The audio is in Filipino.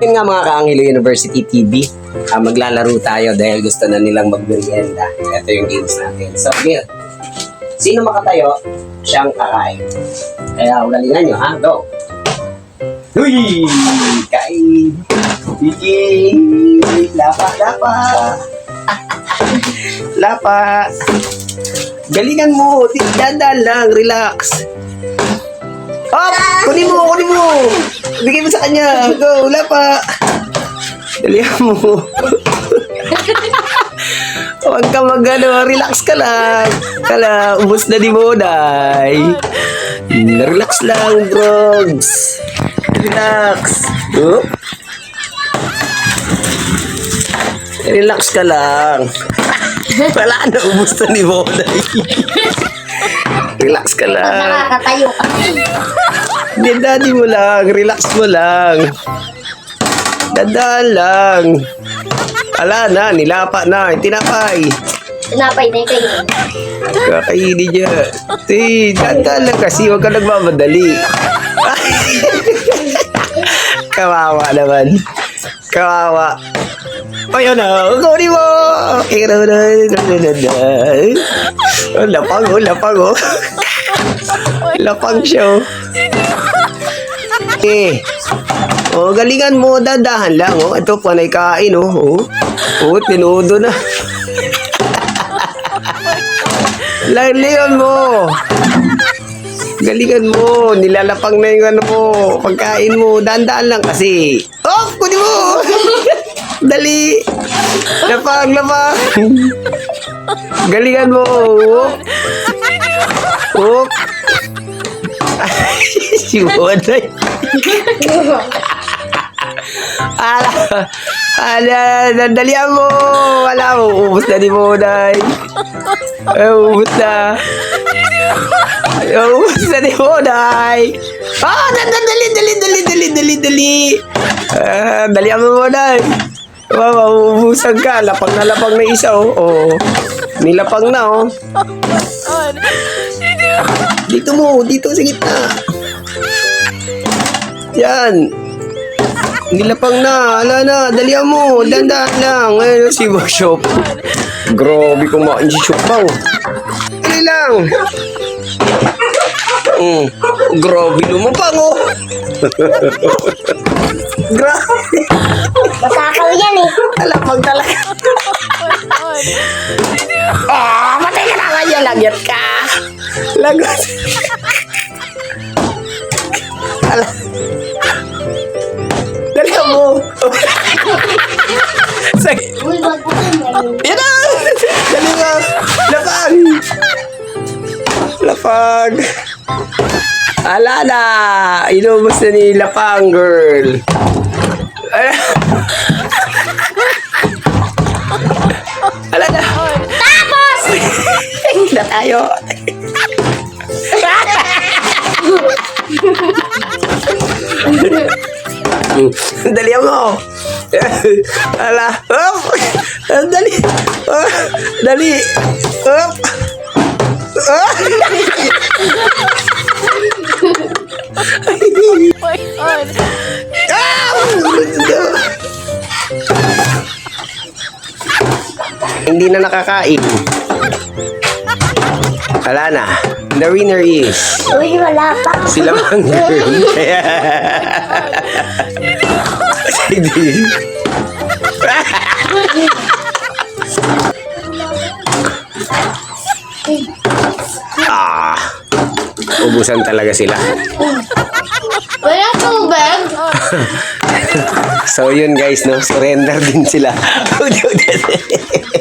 Yun nga mga Kaangilo University TV, ah, maglalaro tayo dahil gusto na nilang magmerienda. Ito yung games natin. So, Bill, sino makatayo, siyang kakain. Kaya galingan nyo, ha? Go! Uy! Kain! Sige! Lapa, lapa! lapa! Galingan mo! Tigdadan lang, relax! Hop! Kunin mo, kunin mo! Bigay mo sa kanya! Go, lapa! Dalihan mo. Huwag ka mag ano, relax ka lang. Kala, ubos na di mo, day. Relax lang, drugs. Relax. Oh. Relax ka lang. Wala na, ubos na ni mo, day. Relax ka lang. Nakakatayo ka. Daddy mo lang. Relax mo lang. Dadaan lang. Ala na, nilapa na. Tinapay. Tinapay na kayo. Kakainin niya. Ti, dadaan lang kasi. Huwag ka nagmamadali. Kawawa naman. Kawawa. Ayun na. Kunin mo. Iraw na. na, na, na, na. Lapang oh, lapang oh. lapang siya oh. Eh. Oh, galingan mo, dadahan lang, oh. Ito, panay kain, oh. Oh, oh tinudo na. Galingan mo. Galingan mo. Nilalapang na yung ano mo. Pagkain mo. Dandaan lang kasi. Oh, kunin mo. Dali. Lapang, lapang. Galingan mo. Oh. Oh. Si Bonay. Ala, ala, dandalian mo. Wala mo, ubus na ni Bonay. Ay, ubus na. Ay, ubus na ni Bonay. Ah, dali, dali, dali, dali, dali, dali. Ah, dalian mo, Bonay. Wow, mauubusan ka. Lapang na lapang na isa, oh. oh. Nilapang na, oh. Dito mo, dito sa gitna. Yan. Nilapang na, ala na, dalihan mo, dandaan lang. Ayun si Bishop. Grabe kumain si Shopang. Dali lang. Mm, grabe lumapang oh. grabe. Masakaw yan eh. Alapang talaga. Ah, matay ka na kanya. Lagyat ka. Lagot. Mo. Sag. Uy, wag mo yan. Na. Dali nga. Lapag. Lapag. Ala na. Inubos na ni Lapang, girl. Ala na. Tapos! na tayo. Dali mo. Ala. Up. Dali. Oh, dali. Up. Ah. Hindi na nakakain. Wala na. The winner is Uy, wala pa. sila mang girl. Hindi. ah. Ubusan talaga sila. Wala tubig. So yun guys, no? Surrender din sila.